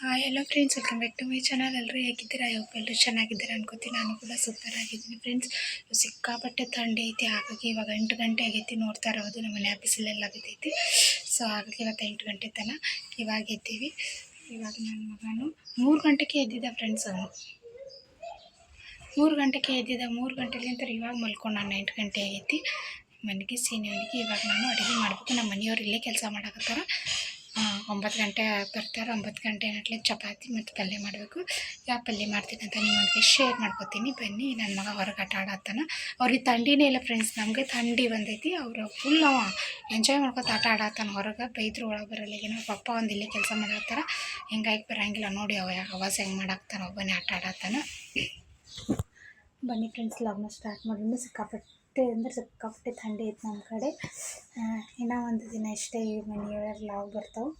Hi hello friends welcome back to my channel ಎಲ್ಲರೂ ಹೇಗಿದ್ದೀರಾ? ಯಾವ ಎಲ್ಲರೂ ಚೆನ್ನಾಗಿದ್ದೀರಾ ಅನ್ಕೋತೀನಿ. ನಾನು ಕೂಡ ಸೂಪರ್ ಆಗಿದ್ದೀನಿ ಫ್ರೆಂಡ್ಸ್ ಸಿಕ್ಕಾಪಟ್ಟೆ ಥಂಡಿ ಐತಿ. ಹಾಗಾಗಿ ಇವಾಗ ಎಂಟು ಗಂಟೆ ಆಗೈತಿ. ನೋಡ್ತಾ ಇರೋದು. ನಮ್ಮ ಮನೆ ಆಫೀಸಲ್ಲೆಲ್ಲ ಬಿದ್ದೈತಿ. ಸೊ ಹಾಗಾಗಿ ಇವತ್ತು ಎಂಟು ಗಂಟೆ ತನಕ ಇವಾಗ ಎದ್ದೀವಿ. ಇವಾಗ ನನ್ನ ಮಗನು ಮೂರು ಗಂಟೆಗೆ ಎದ್ದಿದ್ದ ಫ್ರೆಂಡ್ಸ್ ಅವನು. ಮೂರು ಗಂಟೆಗೆ ಎದ್ದಿದ್ದ, ಮೂರು ಗಂಟೆಲಿಂದ ಇವಾಗ ಮಲ್ಕೊಂಡು ನಾನು ಎಂಟು ಗಂಟೆ ಆಗೈತಿ. ಮನೆಗೆ ಸೀನಿಯವನಿಗೆ ಇವಾಗ ನಾನು ಅಡುಗೆ ಮಾಡಬೇಕು. ನಮ್ಮ ಮನೆಯವ್ರು ಇಲ್ಲೇ ಕೆಲಸ ಮಾಡಕತ್ತಾರ. ಒಂಬತ್ತು ಗಂಟೆ ಬರ್ತಾರೆ, ಒಂಬತ್ತು ಗಂಟೆ ನಟ್ಲೆ ಚಪಾತಿ ಮತ್ತು ಪಲ್ಯ ಮಾಡಬೇಕು. ಯಾವ ಪಲ್ಯ ಮಾಡ್ತೀನಿ ಅಂತ ನಿಮ್ಮೊಂದಿಗೆ ಶೇರ್ ಮಾಡ್ಕೊತೀನಿ. ಬನ್ನಿ ನನ್ನ ಮಗ ಹೊರಗೆ ಆಟ ಆಡತ್ತಾನ. ಅವ್ರಿಗೆ ಥಂಡಿನೇ ಇಲ್ಲ ಫ್ರೆಂಡ್ಸ್ ನಮಗೆ ಥಂಡಿ ಬಂದೈತಿ. ಅವರು ಫುಲ್ ಅವ. ಎಂಜಾಯ್ ಮಾಡ್ಕೊತ ಆಟ ಆಡತ್ತಾನ ಹೊರಗೆ. ಬೈದ್ರು ಒಳಗೆ ಬರಲ್ಲ. ಏನೋ ಪಪ್ಪ ಒಂದು ಇಲ್ಲೇ ಕೆಲಸ ಮಾಡತ್ತಾರ. ಹಿಂಗಾಗಿ ಬರಂಗಿಲ್ಲ. ನೋಡಿ ಅವ ಆವಾಸ ಹೆಂಗೆ ಮಾಡಾಕ್ತಾನ, ಒಬ್ಬನೇ ಆಟ ಆಡತ್ತಾನ. ಬನ್ನಿ ಫ್ರೆಂಡ್ಸ್ ಲಾಗ್ನ ಸ್ಟಾರ್ಟ್ ಮಾಡಿದ್ರೆ ಸಿಕ್ಕಾಪಟ್ಟೆ, ಅಂದರೆ ಸಿಕ್ಕಾಪಟ್ಟೆ ಥಂಡಿ ಐತೆ ನಮ್ಮ ಕಡೆ. ಇನ್ನೂ ಒಂದು ದಿನ ಇಷ್ಟೇ ಈ ಮನೆಯೊಳಗೆ ಲಾಗ್ ಬರ್ತಾವೆ.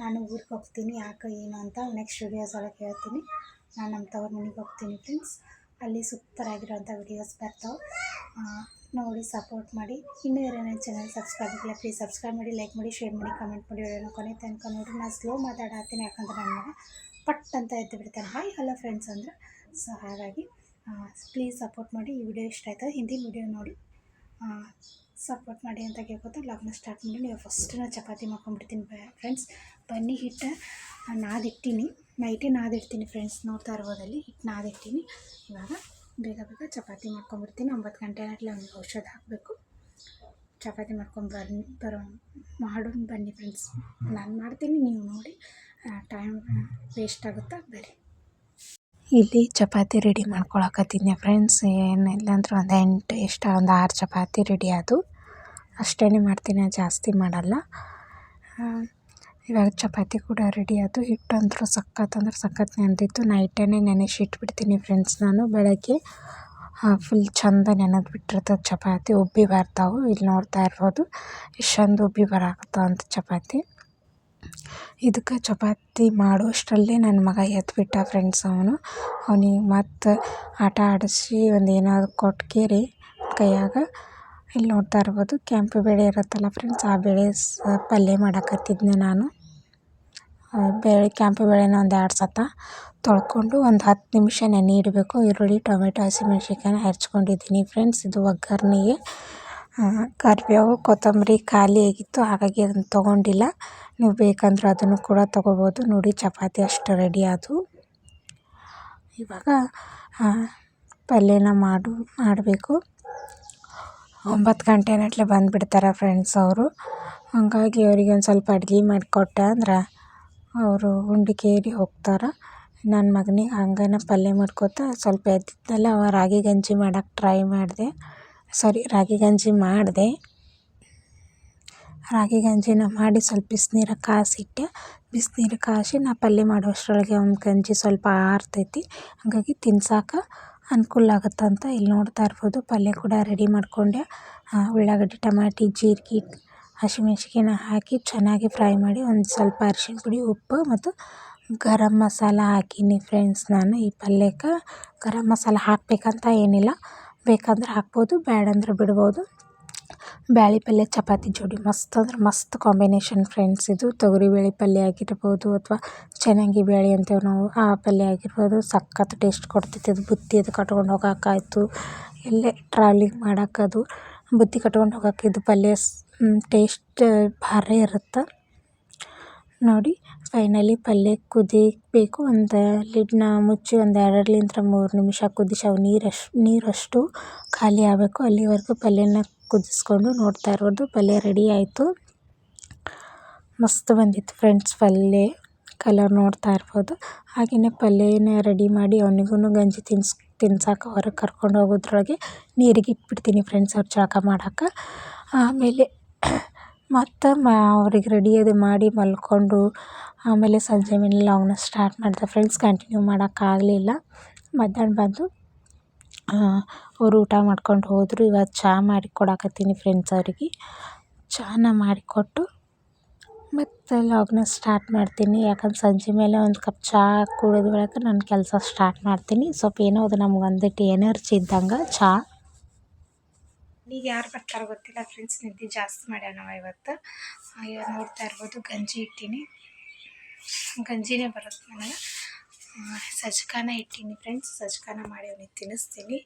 ನಾನು ಊರಿಗೆ ಹೋಗ್ತೀನಿ, ಯಾಕೆ ಏನು ಅಂತ ನೆಕ್ಸ್ಟ್ ವಿಡಿಯೋಸ್ ಒಳಗೆ ಹೇಳ್ತೀನಿ. ನಾನು ನಮ್ಮ ತವ್ರ ಮನೆಗೆ ಹೋಗ್ತೀನಿ ಫ್ರೆಂಡ್ಸ್ ಅಲ್ಲಿ ಸೂಪರ್ ಆಗಿರೋಂಥ ವಿಡಿಯೋಸ್ ಬರ್ತಾವೆ ನೋಡಿ ಸಪೋರ್ಟ್ ಮಾಡಿ. ಇನ್ನೂ ಯಾರು ಚಾನಲ್ ಸಬ್ಸ್ಕ್ರೈಬ್ ಆಗಿಲ್ಲ ಪ್ಲೀಸ್ ಸಬ್ಸ್ಕ್ರೈಬ್ ಮಾಡಿ ಲೈಕ್ ಮಾಡಿ ಶೇರ್ ಮಾಡಿ ಕಮೆಂಟ್ ಮಾಡಿ. ವಿಡಿಯೋನ ಕೊನೆ ತನಕ ನೋಡಿ ನಾನು ಸ್ಲೋ ಮಾತಾಡತ್ತೀನಿ ಯಾಕಂದ್ರೆ ನನ್ನ ಪಟ್ ಅಂತ ಎದ್ದು ಬಿಡ್ತಾನೆ. ಹಾಯ್ ಹಲೋ ಫ್ರೆಂಡ್ಸ್ ಅಂದ್ರೆ. ಸೊ ಹಾಗಾಗಿ ಪ್ಲೀಸ್ ಸಪೋರ್ಟ್ ಮಾಡಿ. ಈ ವಿಡಿಯೋ ಇಷ್ಟ ಆಯ್ತದೆ ಹಿಂದಿನ ವಿಡಿಯೋ ನೋಡಿ. ಸಪೋರ್ಟ್ ಮಾಡಿ ಅಂತ ಕೇಳ್ಕೊತಾ ಲಾಗ್ನ ಸ್ಟಾರ್ಟ್ ಮಾಡಿ. ನೀವು ಫಸ್ಟ್ ನಾನು ಚಪಾತಿ ಮಾಡ್ಕೊಂಡ್ಬಿಡ್ತೀನಿ ಫ್ರೆಂಡ್ಸ್ ಬನ್ನಿ ಹಿಟ್ಟು ನಾದಿಟ್ಟಿನಿ ನೈಟೇ ನಾದಿಡ್ತೀನಿ ಫ್ರೆಂಡ್ಸ್ ನೋಡ್ತಾ ಇರ್ಬೋದಲ್ಲಿ ಹಿಟ್ಟು ನಾದಿಡ್ತೀನಿ ಇವಾಗ ಬೇಗ ಬೇಗ ಚಪಾತಿ ಮಾಡ್ಕೊಂಡ್ಬಿಡ್ತೀನಿ. ಒಂಬತ್ತು ಗಂಟೆ ಅವ್ನಿಗೆ ಔಷಧ ಹಾಕಬೇಕು. ಚಪಾತಿ ಮಾಡ್ಕೊಂಡು ಬನ್ನಿ ಬರೋ ಮಾಡೋಣ ಬನ್ನಿ ಫ್ರೆಂಡ್ಸ್ ನಾನು ಮಾಡ್ತೀನಿ. ನೀವು ನೋಡಿ ಟೈಮ್ ವೇಸ್ಟ್ ಆಗುತ್ತಾ? ಬರ್ರಿ ಇಲ್ಲಿ ಚಪಾತಿ ರೆಡಿ ಮಾಡ್ಕೊಳಕತ್ತೀನಿ ಫ್ರೆಂಡ್ಸ್ ಏನಿಲ್ಲ ಅಂದ್ರೆ ಒಂದು ಎಂಟು ಎಷ್ಟು ಒಂದು ಆರು ಚಪಾತಿ ರೆಡಿ ಆದವು ಅಷ್ಟೇ ಮಾಡ್ತೀನಿ, ಜಾಸ್ತಿ ಮಾಡಲ್ಲ. ಇವಾಗ ಚಪಾತಿ ಕೂಡ ರೆಡಿ ಆಯಿತು. ಹಿಟ್ಟು ಅಂತೂ ಸಖತ್ ಅಂದ್ರೆ ಸಖತ್ ನೆನೆದಿತ್ತು. ನೈಟೇ ನೆನೆಸಿಟ್ಬಿಡ್ತೀನಿ ಫ್ರೆಂಡ್ಸ್ ನಾನು ಬೆಳಗ್ಗೆ. ಫುಲ್ ಚಂದ ನೆನೆದು ಬಿಟ್ಟಿರ್ತದೆ ಚಪಾತಿ. ಉಬ್ಬಿ ಬರ್ತಾವೆ. ಇಲ್ಲಿ ನೋಡ್ತಾ ಇರ್ಬೋದು. ಎಷ್ಟು ಚಂದ ಉಬ್ಬಿ ಬರಾಕತ್ತಾವ ಅಂತ ಚಪಾತಿ. ಇದಕ್ಕೆ ಚಪಾತಿ ಮಾಡುವಷ್ಟರಲ್ಲೇ ನನ್ನ ಮಗ ಎದ್ಬಿಟ್ಟ ಫ್ರೆಂಡ್ಸ್ ಅವನು. ಅವನಿಗೆ ಮತ್ತು ಆಟ ಆಡಿಸಿ ಒಂದು ಏನಾದ್ರು ಕೊಟ್ಕೇರಿ ಕೈಯಾಗ. ಇಲ್ಲಿ ನೋಡ್ತಾ ಇರ್ಬೋದು, ಕೆಂಪು ಬೇಳೆ ಇರುತ್ತಲ್ಲ ಫ್ರೆಂಡ್ಸ್ ಆ ಬೇಳೆ ಸ ಪಲ್ಯ ಮಾಡಕತ್ತಿದ್ದೆ ನಾನು. ಬೇಳೆ, ಕೆಂಪು ಬೇಳೆನ ಒಂದು ಎರಡು ಸತ ತೊಳ್ಕೊಂಡು ಒಂದು ಹತ್ತು ನಿಮಿಷ ನೆನೆ ಇಡಬೇಕು. ಈರುಳ್ಳಿ, ಟೊಮೆಟೊ, ಹಸಿಮೆಣ್ಸಿನ್ಕಾಯಿನ ಹೆಚ್ಕೊಂಡಿದ್ದೀನಿ ಫ್ರೆಂಡ್ಸ್ ಇದು ಒಗ್ಗರಣೆಗೆ. ಕರಿಬೇವು, ಕೊತ್ತಂಬರಿ ಖಾಲಿ ಆಗಿತ್ತು, ಹಾಗಾಗಿ ಅದನ್ನು ತೊಗೊಂಡಿಲ್ಲ. ನೀವು ಬೇಕಂದ್ರೆ ಅದನ್ನು ಕೂಡ ತೊಗೋಬೋದು. ನೋಡಿ, ಚಪಾತಿ ಅಷ್ಟು ರೆಡಿ ಆದವು ಇವಾಗ ಪಲ್ಯನ ಮಾಡು, ಮಾಡಬೇಕು. ಒಂಬತ್ತು ಗಂಟೆ ಗಂಟ್ಲೆ ಬಂದುಬಿಡ್ತಾರೆ ಫ್ರೆಂಡ್ಸ್ ಅವರು. ಹಾಗಾಗಿ ಅವರಿಗೆ ಒಂದು ಸ್ವಲ್ಪ ಅಡ್ಗೆ ಮಾಡಿಕೊಟ್ಟೆ ಅಂದ್ರೆ ಅವರು ಉಂಡಿಕೇರಿ ಹೋಗ್ತಾರೆ. ನನ್ನ ಮಗನಿಗೆ ಹಂಗನ ಪಲ್ಯ ಮಾಡ್ಕೋತ ಸ್ವಲ್ಪ ಎದ್ದಿದ್ದಲ್ಲ ರಾಗಿ ಗಂಜಿ ಮಾಡೋಕ್ಕೆ ಟ್ರೈ ಮಾಡಿದೆ. ಸಾರಿ ರಾಗಿ ಗಂಜಿ ಮಾಡಿದೆ. ರಾಗಿ ಗಂಜಿನ ಮಾಡಿ ಸ್ವಲ್ಪ ಬಿಸಿನೀರು ಕಾಸಿಟ್ಟೆ. ಬಿಸಿನೀರು ಕಾಸಿ ನಾ ಪಲ್ಯ ಮಾಡೋಷ್ಟರೊಳಗೆ ಒಂದು ಗಂಜಿ ಸ್ವಲ್ಪ ಆರ್ತೈತಿ. ಹಾಗಾಗಿ ತಿನ್ಸಾಕ ಅನುಕೂಲ ಆಗುತ್ತಂತ ಇಲ್ಲಿ ನೋಡ್ತಾ ಇರ್ಬೋದು. ಪಲ್ಯ ಕೂಡ ರೆಡಿ ಮಾಡಿಕೊಂಡೆ. ಉಳ್ಳಾಗಡ್ಡಿ, ಟಮಾಟಿ, ಜೀರಿಗೆ ಹಸಿಮೆಣ್ಸಿನ್ಕಾಯಿನ ಹಾಕಿ ಚೆನ್ನಾಗಿ ಫ್ರೈ ಮಾಡಿ ಒಂದು ಸ್ವಲ್ಪ ಅರಿಶಿಣ ಪುಡಿ, ಉಪ್ಪು ಮತ್ತು ಗರಂ ಮಸಾಲ ಹಾಕೀನಿ ಫ್ರೆಂಡ್ಸ್ ನಾನು. ಈ ಪಲ್ಯಕ್ಕೆ ಗರಂ ಮಸಾಲ ಹಾಕಬೇಕಂತ ಏನಿಲ್ಲ. ಬೇಕಂದ್ರೆ ಹಾಕ್ಬೋದು ಬೇಡಂದ್ರೆ ಬಿಡ್ಬೋದು. ಬ್ಯಾಳಿ ಪಲ್ಯ, ಚಪಾತಿ ಜೋಡಿ ಮಸ್ತ್ ಅಂದ್ರೆ ಮಸ್ತ್ ಕಾಂಬಿನೇಷನ್ ಫ್ರೆಂಡ್ಸ್ ಇದು. ತೊಗರಿಬೇಳೆ ಪಲ್ಯ ಆಗಿರ್ಬೋದು ಅಥವಾ ಚೆನ್ನಾಗಿ ಬೇಳೆ ಅಂತೇವೆ ನಾವು, ಆ ಪಲ್ಯ ಆಗಿರ್ಬೋದು. ಸಖತ್ ಟೇಸ್ಟ್ ಕೊಡ್ತೈತಿ ಅದು. ಬುತ್ತಿ ಅದು ಕಟ್ಕೊಂಡು ಹೋಗೋಕ್ಕಾಯ್ತು ಎಲ್ಲೇ ಟ್ರಾವೆಲಿಂಗ್ ಮಾಡೋಕ್ಕದು ಬುತ್ತಿ ಕಟ್ಕೊಂಡು ಹೋಗೋಕೆ ಇದು ಪಲ್ಯ ಟೇಸ್ಟ್ ಭಾರಿ ಇರುತ್ತೆ. ನೋಡಿ ಫೈನಲಿ ಪಲ್ಯ ಕುದಿಬೇಕು. ಒಂದು ಲಿಡ್ನ ಮುಚ್ಚಿ ಒಂದು ಎರಡರಿಂದ ಮೂರು ನಿಮಿಷ ಕುದಿಸವು ನೀರಷ್ಟು ನೀರಷ್ಟು ಖಾಲಿ ಆಗಬೇಕು. ಅಲ್ಲಿವರೆಗೂ ಪಲ್ಯನ ಕುದಿಸ್ಕೊಂಡು ನೋಡ್ತಾ ಇರೋದು. ಪಲ್ಯ ರೆಡಿ ಆಯಿತು. ಮಸ್ತ್ ಬಂದಿತ್ತು ಫ್ರೆಂಡ್ಸ್ ಪಲ್ಯ ಕಲರ್ ನೋಡ್ತಾ ಇರ್ಬೋದು. ಹಾಗೆಯೇ ಪಲ್ಯನ ರೆಡಿ ಮಾಡಿ ಅವನಿಗೂ ಗಂಜಿ ತಿನ್ಸ್ ತಿನ್ಸಕ್ಕೆ ಹೊರಗೆ ಕರ್ಕೊಂಡು ಹೋಗೋದ್ರೊಳಗೆ ನೀರಿಗೆ ಇಟ್ಬಿಡ್ತೀನಿ ಫ್ರೆಂಡ್ಸ್, ಅವ್ರು ಜಳಕ ಮಾಡೋಕೆ. ಆಮೇಲೆ ಮತ್ತು ಮ, ಅವ್ರಿಗೆ ರೆಡಿ ಅದು ಮಾಡಿ ಮಲ್ಕೊಂಡು ಆಮೇಲೆ ಸಂಜೆ ಮೇಲೆ ಲಾಗ್ನ ಸ್ಟಾರ್ಟ್ ಮಾಡಿದೆ ಫ್ರೆಂಡ್ಸ್ ಕಂಟಿನ್ಯೂ ಮಾಡೋಕ್ಕಾಗಲಿಲ್ಲ ಮಧ್ಯಾಹ್ನ ಬಂದು ಅವರು ಊಟ ಮಾಡ್ಕೊಂಡು ಹೋದರು. ಇವತ್ತು ಚಹಾ ಮಾಡಿ ಕೊಡಕತ್ತೀನಿ ಫ್ರೆಂಡ್ಸ್ ಅವರಿಗೆ. ಚಹಾನ ಮಾಡಿಕೊಟ್ಟು ಮತ್ತು ಲಾಗ್ನ ಸ್ಟಾರ್ಟ್ ಮಾಡ್ತೀನಿ. ಯಾಕಂದ್ರೆ ಸಂಜೆ ಮೇಲೆ ಒಂದು ಕಪ್ ಚಹಾ ಕುಡಿದ ಬಳಿಕ ನನ್ನ ಕೆಲಸ ಸ್ಟಾರ್ಟ್ ಮಾಡ್ತೀನಿ. ಸ್ವಲ್ಪ ಏನೋ ಅದು ನಮ್ಗೆ ಒಂದಿಟ್ಟು ಎನರ್ಜಿ ಇದ್ದಂಗೆ ಚಹಾ ಈಗ ಯಾರು ಬರ್ತಾರೋ ಗೊತ್ತಿಲ್ಲ ಫ್ರೆಂಡ್ಸ್ ನಿದ್ದೆ ಜಾಸ್ತಿ ಮಾಡ್ಯಾವ ನಾವು ಇವತ್ತು ಇವಾಗ ನೋಡ್ತಾ ಇರ್ಬೋದು, ಗಂಜಿ ಇಟ್ಟೀನಿ. ಗಂಜಿನೇ ಬರುತ್ತೆ ನನಗೆ. ಸಜ್ಕಾನ ಇಟ್ಟೀನಿ ಫ್ರೆಂಡ್ಸ್ ಸಜ್ಕಾನ ಮಾಡಿ ಅವ್ನಿಗೆ ತಿನ್ನಿಸ್ತೀನಿ.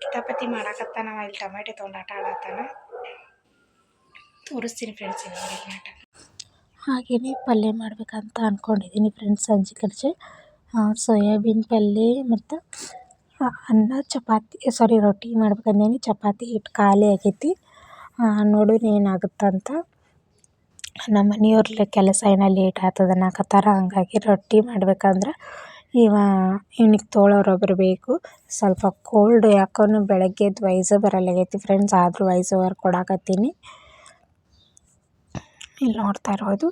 ಕಿತಾಪತಿ ಮಾಡಾಕತ್ತಾನ ಇಲ್ಲಿ ಟೊಮೆಟೊ ತೊಗೊಂಡು ಆಟ ಆಡತ್ತಾನ ತೋರಿಸ್ತೀನಿ ಫ್ರೆಂಡ್ಸ್ ಇನ್ನೊಂದು ಆಟ. ಹಾಗೆಯೇ ಪಲ್ಯ ಮಾಡಬೇಕಂತ ಅಂದ್ಕೊಂಡಿದ್ದೀನಿ ಫ್ರೆಂಡ್ಸ್ ಸಂಜೆ ಕರ್ಜೆ ಸೋಯಾಬೀನ್ ಪಲ್ಯ ಮತ್ತು ಅನ್ನ, ಚಪಾತಿ ಸಾರಿ ರೊಟ್ಟಿ ಮಾಡ್ಬೇಕಂದೇನಿ ಚಪಾತಿ ಹಿಟ್ಟು ಖಾಲಿ ಆಗೈತಿ. ನೋಡೋಣ ಏನಾಗುತ್ತಂತ ನಮ್ಮ ಮನೆಯವ್ರ ಕೆಲಸ ಏನೋ ಲೇಟ್ ಆಗ್ತದ ಅನ್ನಕತ್ತಾರ. ಹಾಗಾಗಿ ರೊಟ್ಟಿ ಮಾಡ್ಬೇಕಂದ್ರೆ ಇವ, ಇವ್ನಿಗೆ ತೊಗೊಳೋರೊಬ್ರು ಬೇಕು. ಸ್ವಲ್ಪ ಕೋಲ್ಡ್ ಯಾಕೋ ಬೆಳಗ್ಗೆದ್ದು ವೈಸೇ ಬರಲ್ಲಾಗೈತಿ ಫ್ರೆಂಡ್ಸ್ ಆದರೂ ವಾಯ್ಸ್ ಓವರ್ ಕೊಡಾಕತ್ತೀನಿ. ಇಲ್ಲಿ ನೋಡ್ತಾ ಇರ್ಬೋದು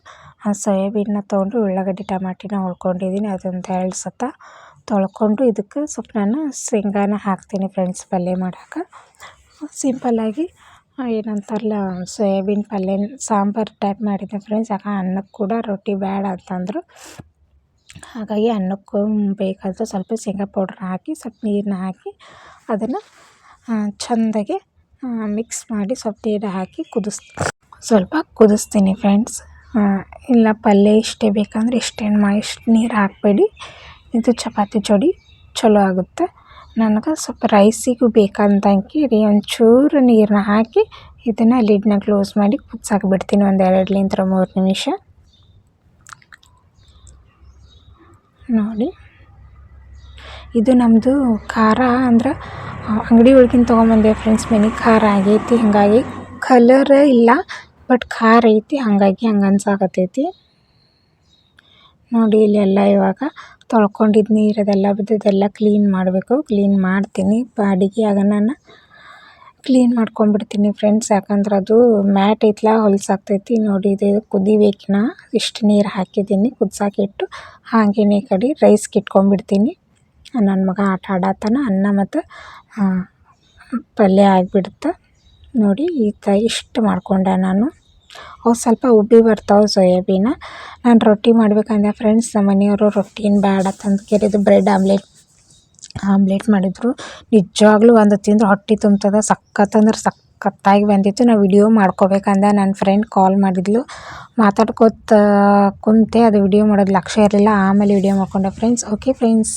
ಆ ಸೋಯಾಬೀನ್ನ ತೊಗೊಂಡು ಉಳ್ಳಾಗಡ್ಡಿ, ಟಮಾಟಿನ ಉಳ್ಕೊಂಡಿದ್ದೀನಿ ಅದೊಂದು ಎರಡು ಸತ ತೊಳ್ಕೊಂಡು ಇದಕ್ಕೆ ಸ್ವಲ್ಪ ನಾನು ಶೇಂಗಾನ ಹಾಕ್ತೀನಿ ಫ್ರೆಂಡ್ಸ್ ಪಲ್ಯ ಮಾಡೋಕೆ. ಸಿಂಪಲ್ಲಾಗಿ ಏನಂತಾರಲ್ಲ, ಸೋಯಾಬೀನ್ ಪಲ್ಯ, ಸಾಂಬಾರು ಟೈಪ್ ಮಾಡಿದ್ದೆ ಫ್ರೆಂಡ್ಸ್ ಯಾಕೆ ಅನ್ನಕ್ಕೆ ಕೂಡ ರೊಟ್ಟಿ ಬೇಡ ಅಂತಂದರು. ಹಾಗಾಗಿ ಅನ್ನಕ್ಕೂ ಬೇಕಾದರೆ ಸ್ವಲ್ಪ ಶೇಂಗಾ ಪೌಡ್ರ್ ಹಾಕಿ, ಸ್ವಲ್ಪ ನೀರನ್ನ ಹಾಕಿ, ಅದನ್ನು ಚೆಂದಾಗಿ ಮಿಕ್ಸ್ ಮಾಡಿ ಸ್ವಲ್ಪ ನೀರು ಹಾಕಿ ಕುದಿಸ್, ಸ್ವಲ್ಪ ಕುದಿಸ್ತೀನಿ ಫ್ರೆಂಡ್ಸ್ ಇಲ್ಲ ಪಲ್ಯ ಇಷ್ಟೇ ಬೇಕಂದ್ರೆ ಇಷ್ಟೇನು ಮಾ, ಇಷ್ಟು ನೀರು ಹಾಕಬೇಡಿ. ಇದು ಚಪಾತಿ ಜೋಡಿ ಚಲೋ ಆಗುತ್ತೆ. ನನಗೆ ಸ್ವಲ್ಪ ರೈಸಿಗೂ ಬೇಕಂದಂಗೆ ರೀ ಒಂಚೂರು ನೀರನ್ನ ಹಾಕಿ ಇದನ್ನು ಲಿಡ್ನ ಕ್ಲೋಸ್ ಮಾಡಿ ಕುದ್ಸಕ್ಕೆ ಬಿಡ್ತೀನಿ ಒಂದು ಎರಡಲಿಂದ ಮೂರು ನಿಮಿಷ. ನೋಡಿ. ಇದು ನಮ್ಮದು ಖಾರ ಅಂದ್ರೆ ಅಂಗಡಿ ಒಳಗಿನ ತೊಗೊಂಬಂದೆ ಫ್ರೆಂಡ್ಸ್ ಮನೆ ಖಾರ ಆಗೈತಿ, ಹಾಗಾಗಿ ಕಲರ್ ಇಲ್ಲ ಬಟ್ ಖಾರ ಐತಿ, ಹಾಗಾಗಿ ಹಂಗೆ ಅನ್ಸಾಕತ್ತೈತಿ ನೋಡಿ ಇಲ್ಲೆಲ್ಲ ಇವಾಗ ತೊಳ್ಕೊಂಡಿದ್ದು ನೀರು ಅದೆಲ್ಲ ಬಿದ್ದದೆಲ್ಲ ಕ್ಲೀನ್ ಮಾಡಬೇಕು. ಕ್ಲೀನ್ ಮಾಡ್ತೀನಿ. ಅಡುಗೆಯಾಗ ನಾನು ಕ್ಲೀನ್ ಮಾಡ್ಕೊಂಡ್ಬಿಡ್ತೀನಿ ಫ್ರೆಂಡ್ಸ್ ಯಾಕಂದ್ರೆ ಅದು ಮ್ಯಾಟ್ ಐತಲ್ಲ ಹೊಲಸಾಗ್ತೈತಿ. ನೋಡಿ, ಇದು ಕುದಿಬೇಕಿನ ಇಷ್ಟು ನೀರು ಹಾಕಿದ್ದೀನಿ. ಕುದ್ಸಾಕಿಟ್ಟು ಹಾಗೇನೆ ಈ ಕಡೆ ರೈಸ್ಗೆ ಇಟ್ಕೊಂಡ್ಬಿಡ್ತೀನಿ. ನನ್ನ ಮಗ ಆಟ ಆಡತ್ತಾನ ಅನ್ನ ಮತ್ತು ಪಲ್ಯ ಆಗಿಬಿಡುತ್ತೆ ನೋಡಿ, ಈ ಥರ ಇಷ್ಟು ಮಾಡ್ಕೊಂಡೆ ನಾನು. ಅವು ಸ್ವಲ್ಪ ಉಬ್ಬಿ ಬರ್ತಾವೆ ಸೋಯಾಬೀನ. ನಾನು ರೊಟ್ಟಿ ಮಾಡ್ಬೇಕಂದೆ ಫ್ರೆಂಡ್ಸ್ ನಮ್ಮ ಮನೆಯವರು ರೊಟ್ಟಿನ ಬೇಡ ತಂದು ಕೇಳಿದ್ದು ಬ್ರೆಡ್ ಆಮ್ಲೆಟ್ ಆಮ್ಲೆಟ್ ಮಾಡಿದರು. ನಿಜವಾಗ್ಲೂ ಒಂದು ತಿಂದ್ರೆ ಹೊಟ್ಟೆ ತುಂಬ್ತದೆ ಸಖತ್ತಂದ್ರೆ ಸಖತ್ತಾಗಿ ಬಂದಿತ್ತು. ನಾ ವಿಡಿಯೋ ಮಾಡ್ಕೋಬೇಕಂದೆ ನನ್ನ ಫ್ರೆಂಡ್ ಕಾಲ್ ಮಾಡಿದ್ಲು. ಮಾತಾಡ್ಕೋತ ಕುಂತೆ, ಅದು ವಿಡಿಯೋ ಮಾಡೋದು ಲಕ್ಷ್ಯ ಇರಲಿಲ್ಲ, ಆಮೇಲೆ ವಿಡಿಯೋ ಮಾಡ್ಕೊಂಡೆ. Friends okay friends